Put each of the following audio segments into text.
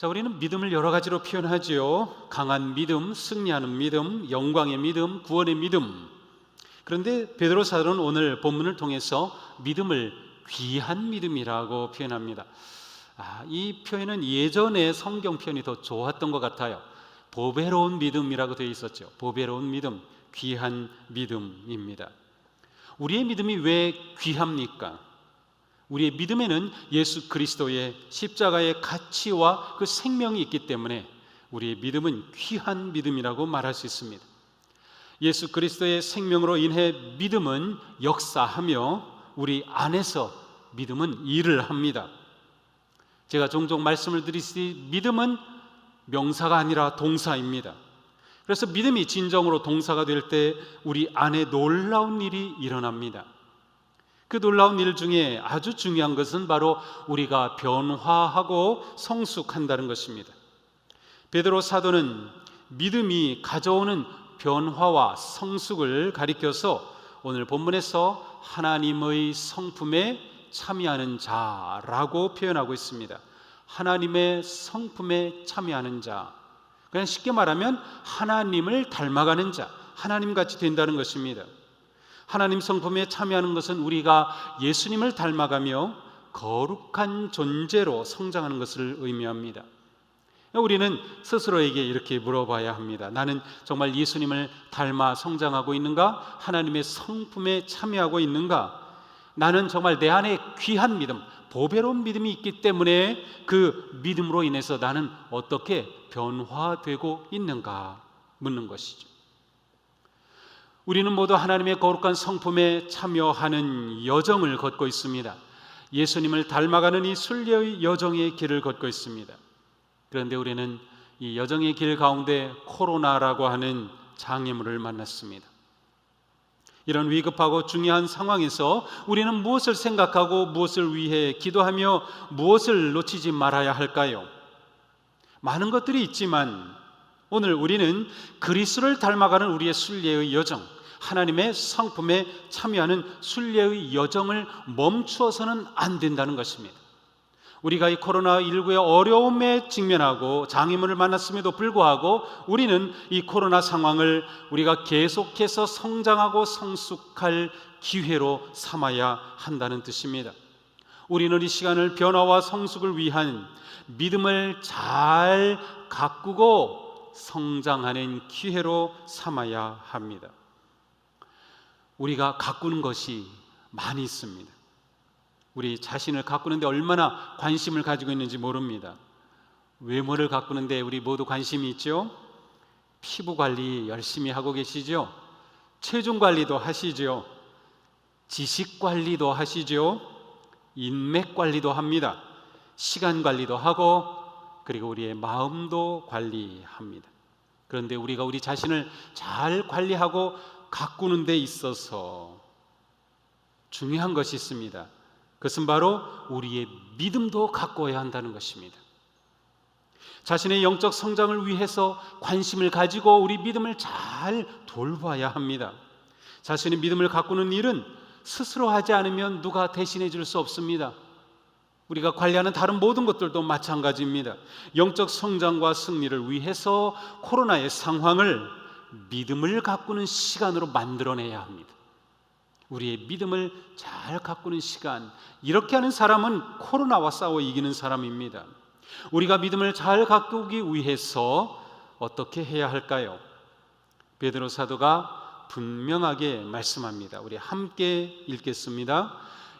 자, 우리는 믿음을 여러 가지로 표현하지요. 강한 믿음, 승리하는 믿음, 영광의 믿음, 구원의 믿음. 그런데 베드로 사도는 오늘 본문을 통해서 믿음을 귀한 믿음이라고 표현합니다. 아, 이 표현은 예전의 성경 표현이 더 좋았던 것 같아요. 보배로운 믿음이라고 되어 있었죠. 보배로운 믿음, 귀한 믿음입니다. 우리의 믿음이 왜 귀합니까? 우리의 믿음에는 예수 그리스도의 십자가의 가치와 그 생명이 있기 때문에 우리의 믿음은 귀한 믿음이라고 말할 수 있습니다. 예수 그리스도의 생명으로 인해 믿음은 역사하며 우리 안에서 믿음은 일을 합니다. 제가 종종 말씀을 드리듯이 믿음은 명사가 아니라 동사입니다. 그래서 믿음이 진정으로 동사가 될 때 우리 안에 놀라운 일이 일어납니다. 그 놀라운 일 중에 아주 중요한 것은 바로 우리가 변화하고 성숙한다는 것입니다. 베드로 사도는 믿음이 가져오는 변화와 성숙을 가리켜서 오늘 본문에서 하나님의 성품에 참여하는 자라고 표현하고 있습니다. 하나님의 성품에 참여하는 자. 그냥 쉽게 말하면 하나님을 닮아가는 자, 하나님 같이 된다는 것입니다. 하나님 성품에 참여하는 것은 우리가 예수님을 닮아가며 거룩한 존재로 성장하는 것을 의미합니다. 우리는 스스로에게 이렇게 물어봐야 합니다. 나는 정말 예수님을 닮아 성장하고 있는가? 하나님의 성품에 참여하고 있는가? 나는 정말 내 안에 귀한 믿음, 보배로운 믿음이 있기 때문에 그 믿음으로 인해서 나는 어떻게 변화되고 있는가 묻는 것이죠. 우리는 모두 하나님의 거룩한 성품에 참여하는 여정을 걷고 있습니다. 예수님을 닮아가는 이 순례의 여정의 길을 걷고 있습니다. 그런데 우리는 이 여정의 길 가운데 코로나라고 하는 장애물을 만났습니다. 이런 위급하고 중요한 상황에서 우리는 무엇을 생각하고 무엇을 위해 기도하며 무엇을 놓치지 말아야 할까요? 많은 것들이 있지만 오늘 우리는 그리스도를 닮아가는 우리의 순례의 여정, 하나님의 성품에 참여하는 순례의 여정을 멈추어서는 안 된다는 것입니다. 우리가 이 코로나19의 어려움에 직면하고 장애물을 만났음에도 불구하고 우리는 이 코로나 상황을 우리가 계속해서 성장하고 성숙할 기회로 삼아야 한다는 뜻입니다. 우리는 이 시간을 변화와 성숙을 위한 믿음을 잘 가꾸고 성장하는 기회로 삼아야 합니다. 우리가 가꾸는 것이 많이 있습니다. 우리 자신을 가꾸는데 얼마나 관심을 가지고 있는지 모릅니다. 외모를 가꾸는데 우리 모두 관심이 있죠? 피부 관리 열심히 하고 계시죠? 체중 관리도 하시죠? 지식 관리도 하시죠? 인맥 관리도 합니다. 시간 관리도 하고 그리고 우리의 마음도 관리합니다. 그런데 우리가 우리 자신을 잘 관리하고 가꾸는 데 있어서 중요한 것이 있습니다. 그것은 바로 우리의 믿음도 가꿔야 한다는 것입니다. 자신의 영적 성장을 위해서 관심을 가지고 우리 믿음을 잘 돌봐야 합니다. 자신의 믿음을 가꾸는 일은 스스로 하지 않으면 누가 대신해 줄 수 없습니다. 우리가 관리하는 다른 모든 것들도 마찬가지입니다. 영적 성장과 승리를 위해서 코로나의 상황을 믿음을 가꾸는 시간으로 만들어내야 합니다. 우리의 믿음을 잘 가꾸는 시간. 이렇게 하는 사람은 코로나와 싸워 이기는 사람입니다. 우리가 믿음을 잘 가꾸기 위해서 어떻게 해야 할까요? 베드로 사도가 분명하게 말씀합니다. 우리 함께 읽겠습니다.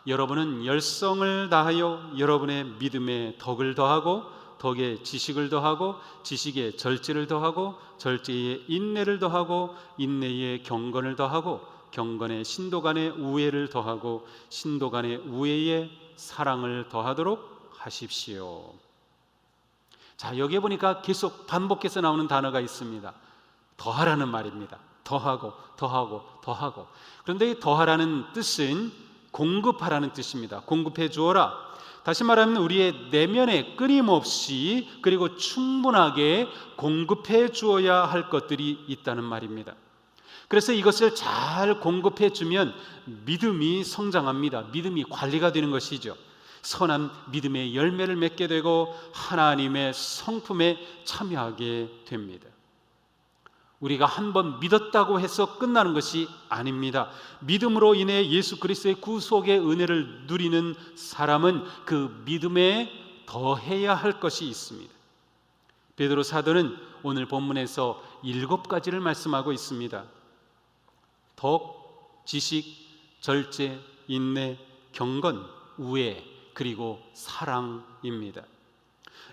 여러분은 열성을 다하여 여러분의 믿음에 덕을 더하고 덕에 지식을 더하고 지식에 절제를 더하고 절제에 인내를 더하고 인내에 경건을 더하고 경건에 신도 간의 우애를 더하고 신도 간의 우애에 사랑을 더하도록 하십시오. 자, 여기에 보니까 계속 반복해서 나오는 단어가 있습니다. 더하라는 말입니다. 더하고, 더하고, 더하고. 그런데 이 더하라는 뜻은 공급하라는 뜻입니다. 공급해 주어라. 다시 말하면 우리의 내면에 끊임없이 그리고 충분하게 공급해 주어야 할 것들이 있다는 말입니다. 그래서 이것을 잘 공급해 주면 믿음이 성장합니다. 믿음이 관리가 되는 것이죠. 선한 믿음의 열매를 맺게 되고 하나님의 성품에 참여하게 됩니다. 우리가 한 번 믿었다고 해서 끝나는 것이 아닙니다. 믿음으로 인해 예수 그리스도의 구속의 은혜를 누리는 사람은 그 믿음에 더해야 할 것이 있습니다. 베드로 사도는 오늘 본문에서 일곱 가지를 말씀하고 있습니다. 덕, 지식, 절제, 인내, 경건, 우애, 그리고 사랑입니다.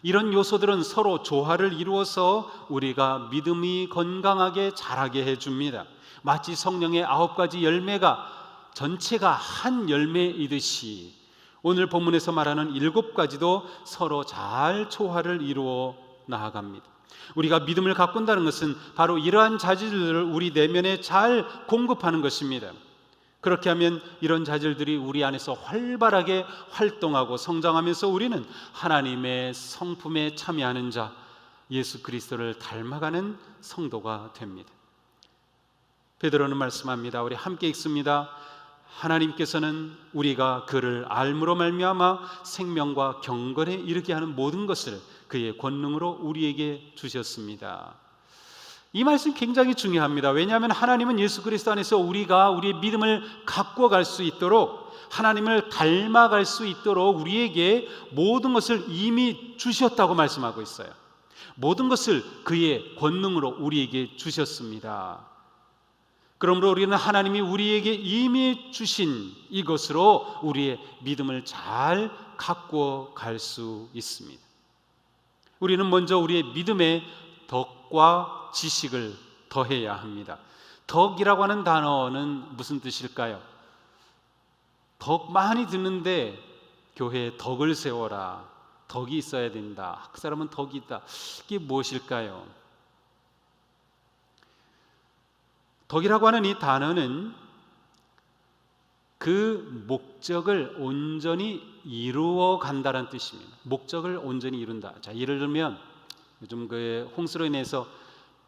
이런 요소들은 서로 조화를 이루어서 우리가 믿음이 건강하게 자라게 해줍니다. 마치 성령의 아홉 가지 열매가 전체가 한 열매이듯이 오늘 본문에서 말하는 일곱 가지도 서로 잘 조화를 이루어 나아갑니다. 우리가 믿음을 가꾼다는 것은 바로 이러한 자질들을 우리 내면에 잘 공급하는 것입니다. 그렇게 하면 이런 자질들이 우리 안에서 활발하게 활동하고 성장하면서 우리는 하나님의 성품에 참여하는 자, 예수 그리스도를 닮아가는 성도가 됩니다. 베드로는 말씀합니다. 우리 함께 읽습니다. 하나님께서는 우리가 그를 알므로 말미암아 생명과 경건에 이르게 하는 모든 것을 그의 권능으로 우리에게 주셨습니다. 이 말씀 굉장히 중요합니다. 왜냐하면 하나님은 예수 그리스도 안에서 우리가 우리의 믿음을 갖고 갈 수 있도록 하나님을 닮아갈 수 있도록 우리에게 모든 것을 이미 주셨다고 말씀하고 있어요. 모든 것을 그의 권능으로 우리에게 주셨습니다. 그러므로 우리는 하나님이 우리에게 이미 주신 이것으로 우리의 믿음을 잘 갖고 갈 수 있습니다. 우리는 먼저 우리의 믿음의 덕과 지식을 더해야 합니다. 덕이라고 하는 단어는 무슨 뜻일까요? 덕 많이 듣는데 교회에 덕을 세워라. 덕이 있어야 된다. 그 사람은 덕이 있다. 이게 무엇일까요? 덕이라고 하는 이 단어는 그 목적을 온전히 이루어 간다는 뜻입니다. 목적을 온전히 이룬다. 자, 예를 들면 요즘 그 홍수로 인해서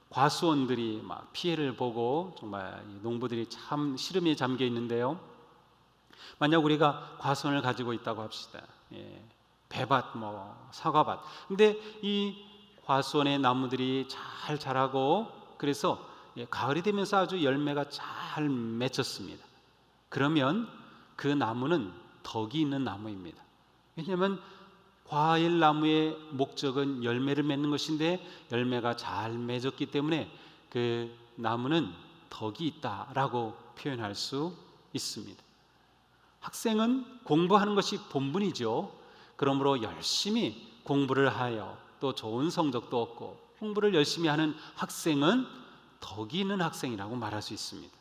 과수원들이 막 피해를 보고 정말 농부들이 참 시름에 잠겨 있는데요. 만약 우리가 과수원을 가지고 있다고 합시다. 예, 배밭, 뭐 사과밭. 근데 이 과수원의 나무들이 잘 자라고 그래서 예, 가을이 되면서 아주 열매가 잘 맺혔습니다. 그러면 그 나무는 덕이 있는 나무입니다. 왜냐하면 과일 나무의 목적은 열매를 맺는 것인데 열매가 잘 맺었기 때문에 그 나무는 덕이 있다라고 표현할 수 있습니다. 학생은 공부하는 것이 본분이죠. 그러므로 열심히 공부를 하여 또 좋은 성적도 얻고 공부를 열심히 하는 학생은 덕이 있는 학생이라고 말할 수 있습니다.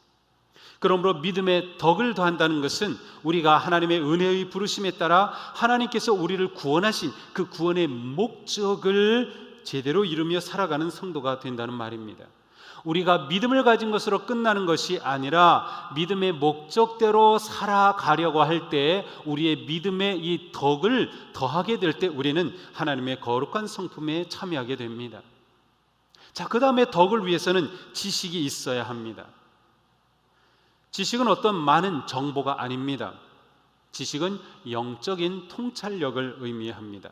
그러므로 믿음의 덕을 더한다는 것은 우리가 하나님의 은혜의 부르심에 따라 하나님께서 우리를 구원하신 그 구원의 목적을 제대로 이루며 살아가는 성도가 된다는 말입니다. 우리가 믿음을 가진 것으로 끝나는 것이 아니라 믿음의 목적대로 살아가려고 할 때 우리의 믿음의 이 덕을 더하게 될 때 우리는 하나님의 거룩한 성품에 참여하게 됩니다. 자, 그 다음에 덕을 위해서는 지식이 있어야 합니다. 지식은 어떤 많은 정보가 아닙니다. 지식은 영적인 통찰력을 의미합니다.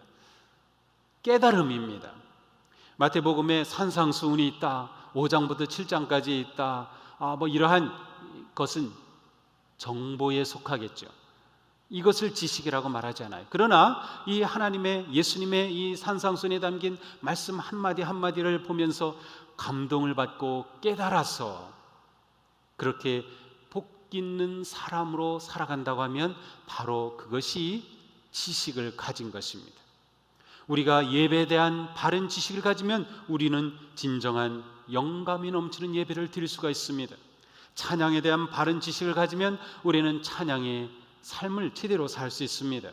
깨달음입니다. 마태복음에 산상수훈이 있다. 5장부터 7장까지 있다. 아, 뭐 이러한 것은 정보에 속하겠죠. 이것을 지식이라고 말하지 않아요. 그러나 이 하나님의 예수님의 이 산상순에 담긴 말씀 한마디 한마디를 보면서 감동을 받고 깨달아서 그렇게 복 있는 사람으로 살아간다고 하면 바로 그것이 지식을 가진 것입니다. 우리가 예배에 대한 바른 지식을 가지면 우리는 진정한 영감이 넘치는 예배를 드릴 수가 있습니다. 찬양에 대한 바른 지식을 가지면 우리는 찬양의 삶을 제대로 살 수 있습니다.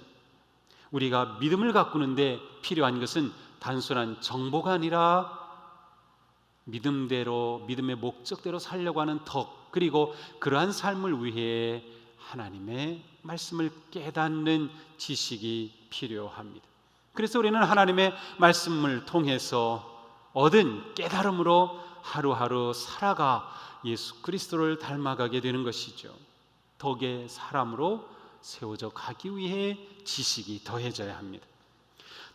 우리가 믿음을 가꾸는데 필요한 것은 단순한 정보가 아니라 믿음대로 믿음의 목적대로 살려고 하는 덕 그리고 그러한 삶을 위해 하나님의 말씀을 깨닫는 지식이 필요합니다. 그래서 우리는 하나님의 말씀을 통해서 얻은 깨달음으로 하루하루 살아가 예수 그리스도를 닮아가게 되는 것이죠. 덕의 사람으로 세워져 가기 위해 지식이 더해져야 합니다.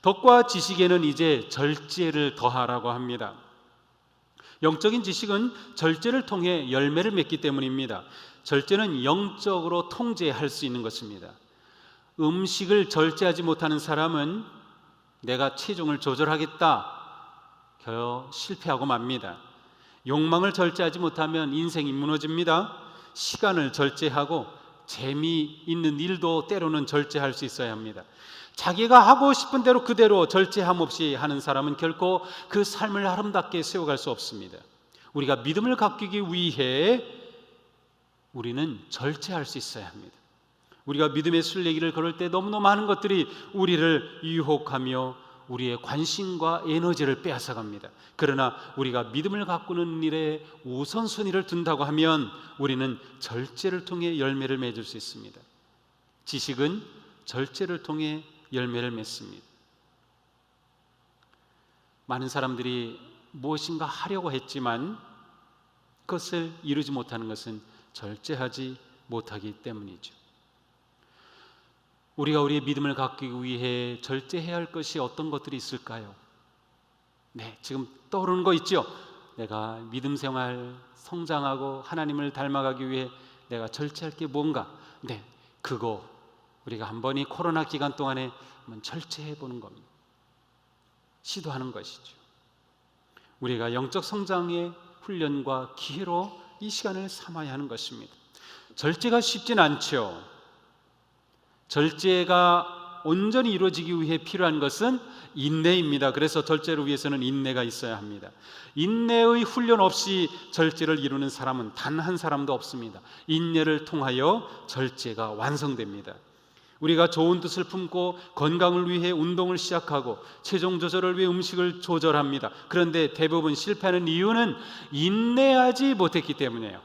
덕과 지식에는 이제 절제를 더하라고 합니다. 영적인 지식은 절제를 통해 열매를 맺기 때문입니다. 절제는 영적으로 통제할 수 있는 것입니다. 음식을 절제하지 못하는 사람은 내가 체중을 조절하겠다. 겨우 실패하고 맙니다. 욕망을 절제하지 못하면 인생이 무너집니다. 시간을 절제하고 재미있는 일도 때로는 절제할 수 있어야 합니다. 자기가 하고 싶은 대로 그대로 절제함 없이 하는 사람은 결코 그 삶을 아름답게 세워갈 수 없습니다. 우리가 믿음을 갖기 위해 우리는 절제할 수 있어야 합니다. 우리가 믿음의 순례기를 걸을 때 너무너무 많은 것들이 우리를 유혹하며 우리의 관심과 에너지를 빼앗아 갑니다. 그러나 우리가 믿음을 가꾸는 일에 우선순위를 둔다고 하면 우리는 절제를 통해 열매를 맺을 수 있습니다. 지식은 절제를 통해 열매를 맺습니다. 많은 사람들이 무엇인가 하려고 했지만 그것을 이루지 못하는 것은 절제하지 못하기 때문이죠. 우리가 우리의 믿음을 갖기 위해 절제해야 할 것이 어떤 것들이 있을까요? 네, 지금 떠오르는 거 있죠? 내가 믿음 생활 성장하고 하나님을 닮아가기 위해 내가 절제할 게 뭔가? 네, 그거 우리가 한 번 이 코로나 기간 동안에 한번 절제해 보는 겁니다. 시도하는 것이죠. 우리가 영적 성장의 훈련과 기회로 이 시간을 삼아야 하는 것입니다. 절제가 쉽진 않죠. 절제가 온전히 이루어지기 위해 필요한 것은 인내입니다. 그래서 절제를 위해서는 인내가 있어야 합니다. 인내의 훈련 없이 절제를 이루는 사람은 단 한 사람도 없습니다. 인내를 통하여 절제가 완성됩니다. 우리가 좋은 뜻을 품고 건강을 위해 운동을 시작하고 체중 조절을 위해 음식을 조절합니다. 그런데 대부분 실패하는 이유는 인내하지 못했기 때문이에요.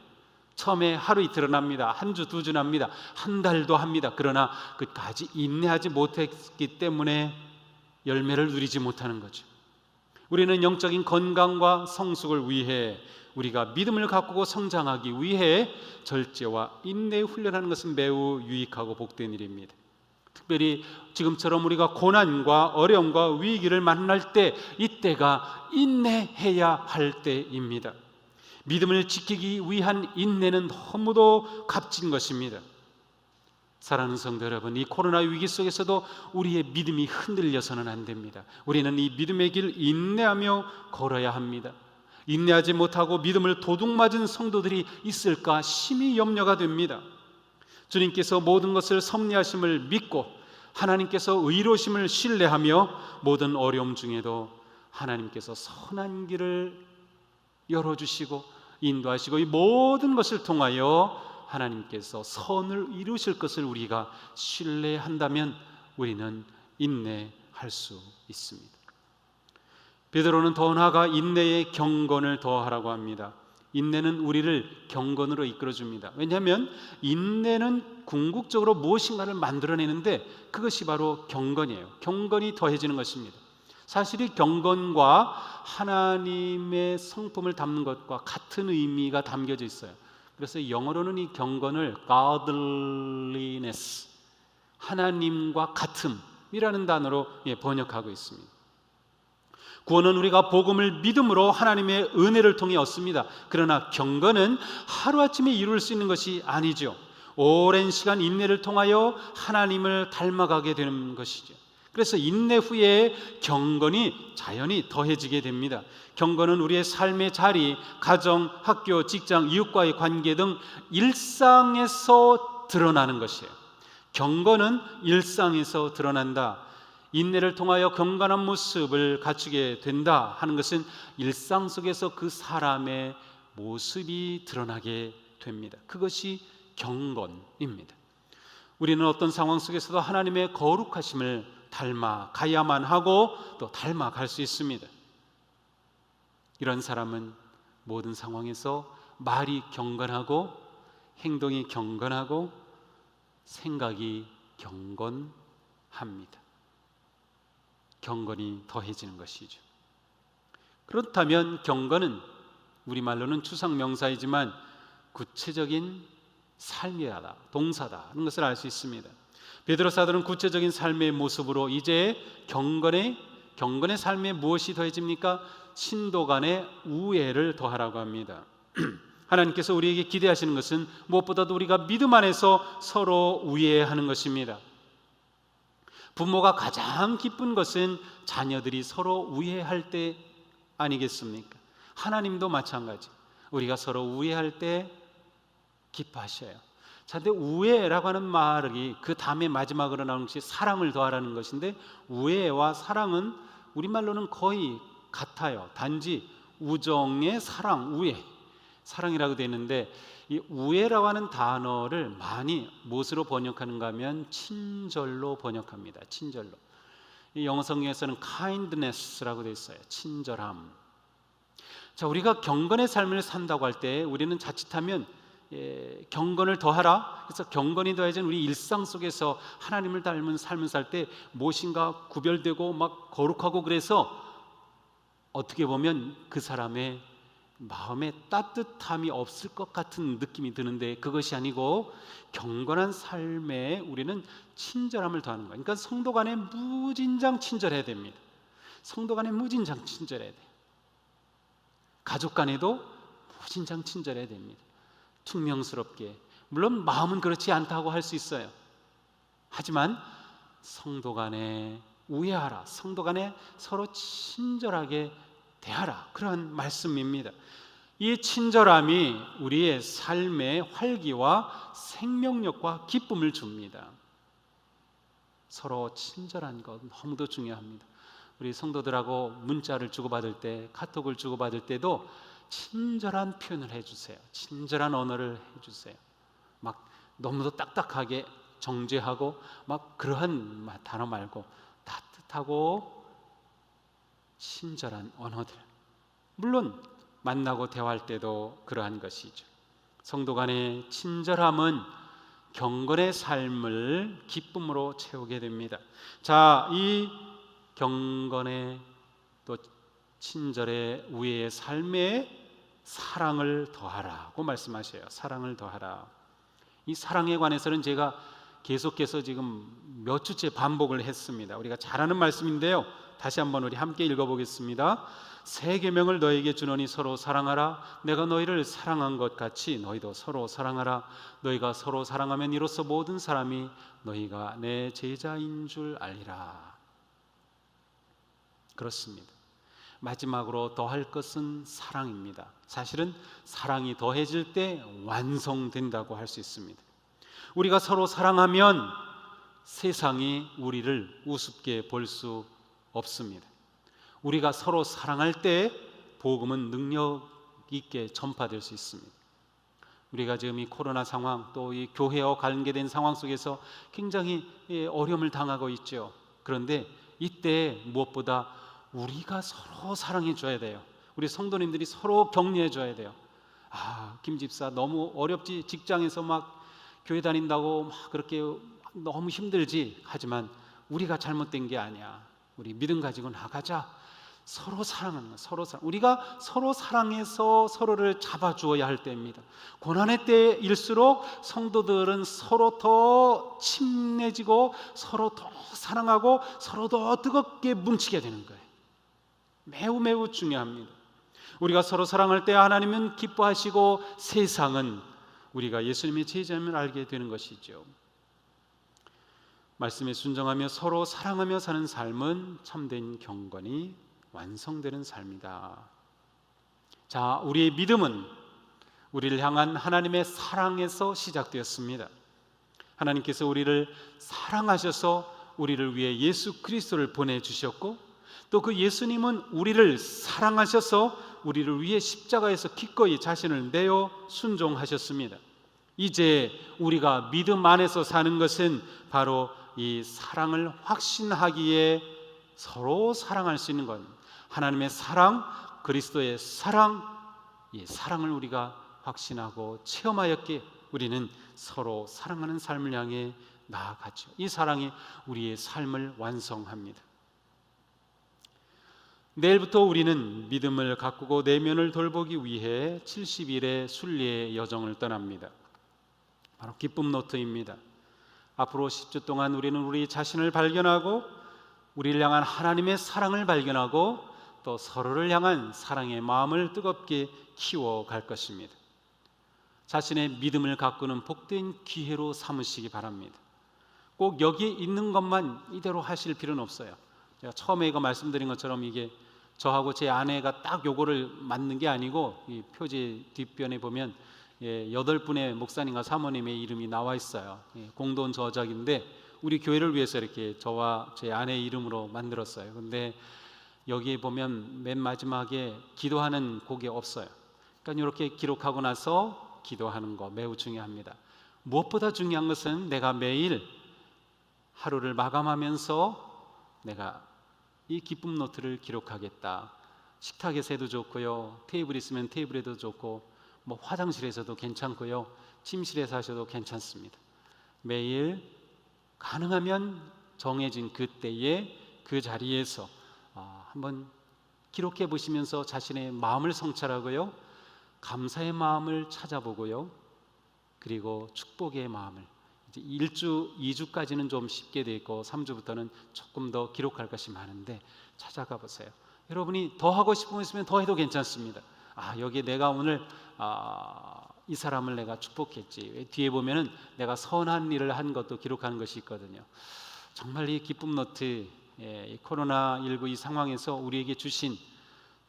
처음에 하루 이틀은 합니다. 한 주, 두 주는 합니다. 한 달도 합니다. 그러나 끝까지 인내하지 못했기 때문에 열매를 누리지 못하는 거죠. 우리는 영적인 건강과 성숙을 위해 우리가 믿음을 가꾸고 성장하기 위해 절제와 인내 훈련하는 것은 매우 유익하고 복된 일입니다. 특별히 지금처럼 우리가 고난과 어려움과 위기를 만날 때 이때가 인내해야 할 때입니다. 믿음을 지키기 위한 인내는 너무도 값진 것입니다. 사랑하는 성도 여러분, 이 코로나 위기 속에서도 우리의 믿음이 흔들려서는 안 됩니다. 우리는 이 믿음의 길 인내하며 걸어야 합니다. 인내하지 못하고 믿음을 도둑맞은 성도들이 있을까 심히 염려가 됩니다. 주님께서 모든 것을 섭리하심을 믿고 하나님께서 의로심을 신뢰하며 모든 어려움 중에도 하나님께서 선한 길을 열어주시고 인도하시고 이 모든 것을 통하여 하나님께서 선을 이루실 것을 우리가 신뢰한다면 우리는 인내할 수 있습니다. 베드로는 더 나아가 인내의 경건을 더하라고 합니다. 인내는 우리를 경건으로 이끌어 줍니다. 왜냐하면 인내는 궁극적으로 무엇인가를 만들어내는데 그것이 바로 경건이에요. 경건이 더해지는 것입니다. 사실 이 경건과 하나님의 성품을 담는 것과 같은 의미가 담겨져 있어요. 그래서 영어로는 이 경건을 godliness 하나님과 같음이라는 단어로 예, 번역하고 있습니다. 구원은 우리가 복음을 믿음으로 하나님의 은혜를 통해 얻습니다. 그러나 경건은 하루아침에 이룰 수 있는 것이 아니죠. 오랜 시간 인내를 통하여 하나님을 닮아가게 되는 것이죠. 그래서 인내 후에 경건이 자연히 더해지게 됩니다. 경건은 우리의 삶의 자리, 가정, 학교, 직장, 이웃과의 관계 등 일상에서 드러나는 것이에요. 경건은 일상에서 드러난다. 인내를 통하여 경건한 모습을 갖추게 된다 하는 것은 일상 속에서 그 사람의 모습이 드러나게 됩니다. 그것이 경건입니다. 우리는 어떤 상황 속에서도 하나님의 거룩하심을 닮아 가야만 하고 또 닮아 갈 수 있습니다. 이런 사람은 모든 상황에서 말이 경건하고 행동이 경건하고 생각이 경건합니다. 경건이 더해지는 것이죠. 그렇다면 경건은 우리말로는 추상 명사이지만 구체적인 삶이다, 동사다 하는 것을 알 수 있습니다. 베드로 사도는 구체적인 삶의 모습으로 이제 경건의 경건의 삶에 무엇이 더해집니까? 신도 간의 우애를 더하라고 합니다. 하나님께서 우리에게 기대하시는 것은 무엇보다도 우리가 믿음 안에서 서로 우애하는 것입니다. 부모가 가장 기쁜 것은 자녀들이 서로 우애할 때 아니겠습니까? 하나님도 마찬가지. 우리가 서로 우애할 때 기뻐하셔요. 자, 근데 우애라고 하는 말이 그 다음에 마지막으로 나오는 것이 사랑을 더하라는 것인데 우애와 사랑은 우리말로는 거의 같아요. 단지 우정의 사랑, 우애. 사랑이라고 되는데 이 우애라고 하는 단어를 많이 무엇으로 번역하는가 하면 친절로 번역합니다. 친절로. 이 영어 성경에서는 kindness라고 되어 있어요. 친절함. 자, 우리가 경건의 삶을 산다고 할 때 우리는 자칫하면 예, 경건을 더하라. 그래서 경건이 더해진 우리 일상 속에서 하나님을 닮은 삶을 살 때 무엇인가 구별되고 막 거룩하고 그래서 어떻게 보면 그 사람의 마음에 따뜻함이 없을 것 같은 느낌이 드는데 그것이 아니고 경건한 삶에 우리는 친절함을 더하는 거예요. 그러니까 성도 간에 무진장 친절해야 됩니다. 성도 간에 무진장 친절해야 돼요. 가족 간에도 무진장 친절해야 됩니다. 퉁명스럽게 물론 마음은 그렇지 않다고 할 수 있어요. 하지만 성도 간에 우애하라. 성도 간에 서로 친절하게 대하라. 그런 말씀입니다. 이 친절함이 우리의 삶의 활기와 생명력과 기쁨을 줍니다. 서로 친절한 것 너무도 중요합니다. 우리 성도들하고 문자를 주고받을 때, 카톡을 주고받을 때도 친절한 표현을 해주세요. 친절한 언어를 해주세요. 막 너무도 딱딱하게 정죄하고 막 그러한 단어 말고 따뜻하고 친절한 언어들. 물론 만나고 대화할 때도 그러한 것이죠. 성도 간의 친절함은 경건의 삶을 기쁨으로 채우게 됩니다. 자, 이 경건의 또 친절의 우애의 삶에 사랑을 더하라고 말씀하셔요. 사랑을 더하라. 이 사랑에 관해서는 제가 계속해서 지금 몇 주째 반복을 했습니다. 우리가 잘 아는 말씀인데요. 다시 한번 우리 함께 읽어보겠습니다. 새 계명을 너에게 주노니 서로 사랑하라. 내가 너희를 사랑한 것 같이 너희도 서로 사랑하라. 너희가 서로 사랑하면 이로써 모든 사람이 너희가 내 제자인 줄 알리라. 그렇습니다. 마지막으로 더할 것은 사랑입니다. 사실은 사랑이 더해질 때 완성된다고 할 수 있습니다. 우리가 서로 사랑하면 세상이 우리를 우습게 볼 수 없습니다. 우리가 서로 사랑할 때 복음은 능력 있게 전파될 수 있습니다. 우리가 지금 이 코로나 상황 또 이 교회와 관계된 상황 속에서 굉장히 예, 어려움을 당하고 있죠. 그런데 이때 무엇보다 우리가 서로 사랑해 줘야 돼요. 우리 성도님들이 서로 격려해 줘야 돼요. 아, 김 집사 너무 어렵지. 직장에서 막 교회 다닌다고 막 그렇게 너무 힘들지. 하지만 우리가 잘못된 게 아니야. 우리 믿음 가지고 나가자. 서로 사랑하는 거, 서로 사랑. 우리가 서로 사랑해서 서로를 잡아주어야 할 때입니다. 고난의 때일수록 성도들은 서로 더 친해지고 서로 더 사랑하고 서로 더 뜨겁게 뭉치게 되는 거예요. 매우 매우 중요합니다. 우리가 서로 사랑할 때 하나님은 기뻐하시고 세상은 우리가 예수님의 제자임을 알게 되는 것이죠. 말씀에 순종하며 서로 사랑하며 사는 삶은 참된 경건이 완성되는 삶이다. 자, 우리의 믿음은 우리를 향한 하나님의 사랑에서 시작되었습니다. 하나님께서 우리를 사랑하셔서 우리를 위해 예수 그리스도를 보내 주셨고 또 그 예수님은 우리를 사랑하셔서 우리를 위해 십자가에서 기꺼이 자신을 내어 순종하셨습니다. 이제 우리가 믿음 안에서 사는 것은 바로 이 사랑을 확신하기에 서로 사랑할 수 있는 것. 하나님의 사랑, 그리스도의 사랑, 이 사랑을 우리가 확신하고 체험하였기에 우리는 서로 사랑하는 삶을 향해 나아가죠. 이 사랑이 우리의 삶을 완성합니다. 내일부터 우리는 믿음을 가꾸고 내면을 돌보기 위해 70일의 순례의 여정을 떠납니다. 바로 기쁨 노트입니다. 앞으로 10주 동안 우리는 우리 자신을 발견하고 우리를 향한 하나님의 사랑을 발견하고 또 서로를 향한 사랑의 마음을 뜨겁게 키워 갈 것입니다. 자신의 믿음을 가꾸는 복된 기회로 삼으시기 바랍니다. 꼭 여기에 있는 것만 이대로 하실 필요는 없어요. 제가 처음에 이거 말씀드린 것처럼 이게 저하고 제 아내가 딱 요거를 맞는 게 아니고 이 표지 뒷변에 보면 예, 여덟 분의 목사님과 사모님의 이름이 나와 있어요. 예, 공동 저작인데 우리 교회를 위해서 이렇게 저와 제 아내 이름으로 만들었어요. 근데 여기에 보면 맨 마지막에 기도하는 곡이 없어요. 그러니까 이렇게 기록하고 나서 기도하는 거 매우 중요합니다. 무엇보다 중요한 것은 내가 매일 하루를 마감하면서 내가 이 기쁨 노트를 기록하겠다. 식탁에서 해도 좋고요. 테이블 있으면 테이블에도 좋고 뭐 화장실에서도 괜찮고요. 침실에서 하셔도 괜찮습니다. 매일 가능하면 정해진 그때에 그 자리에서 아, 한번 기록해 보시면서 자신의 마음을 성찰하고요. 감사의 마음을 찾아보고요. 그리고 축복의 마음을 이제 1주, 2주까지는 좀 쉽게 돼 있고 3주부터는 조금 더 기록할 것이 많은데 찾아가 보세요. 여러분이 더 하고 있으면 더 해도 괜찮습니다. 아, 여기에 내가 오늘 아, 이 사람을 내가 축복했지. 뒤에 보면은 내가 선한 일을 한 것도 기록하는 것이 있거든요. 정말 이 기쁨 노트 예, 이 코로나 19 이 상황에서 우리에게 주신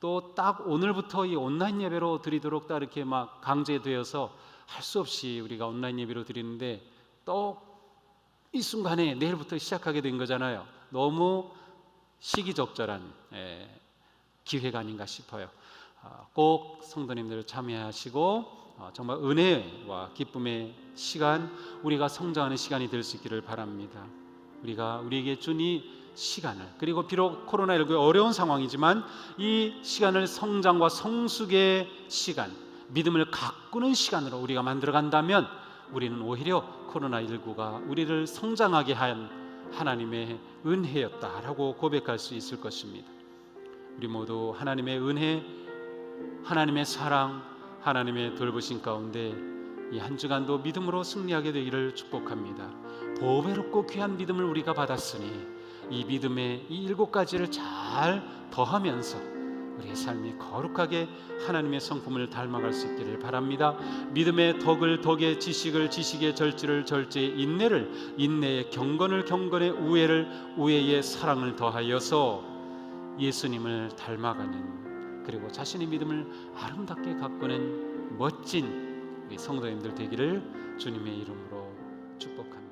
또 딱 오늘부터 이 온라인 예배로 드리도록 딱 이렇게 막 강제되어서 할 수 없이 우리가 온라인 예배로 드리는데 또 이 순간에 내일부터 시작하게 된 거잖아요. 너무 시기적절한 예, 기회가 아닌가 싶어요. 아, 꼭 성도님들 참여하시고 어, 정말 은혜와 기쁨의 시간, 우리가 성장하는 시간이 될 수 있기를 바랍니다. 우리가 우리에게 준 이 시간을 그리고 비록 코로나19의 어려운 상황이지만 이 시간을 성장과 성숙의 시간, 믿음을 가꾸는 시간으로 우리가 만들어 간다면 우리는 오히려 코로나19가 우리를 성장하게 한 하나님의 은혜였다라고 고백할 수 있을 것입니다. 우리 모두 하나님의 은혜, 하나님의 사랑, 하나님의 돌보신 가운데 이 한 주간도 믿음으로 승리하게 되기를 축복합니다. 보배롭고 귀한 믿음을 우리가 받았으니 이 믿음의 이 일곱 가지를 잘 더하면서 우리의 삶이 거룩하게 하나님의 성품을 닮아갈 수 있기를 바랍니다. 믿음의 덕을 덕의 지식을 지식의 절제를 절제의 인내를 인내의 경건을 경건의 우애를 우애의 사랑을 더하여서 예수님을 닮아가는 그리고 자신의 믿음을 아름답게 가꾸는 멋진 성도님들 되기를 주님의 이름으로 축복합니다.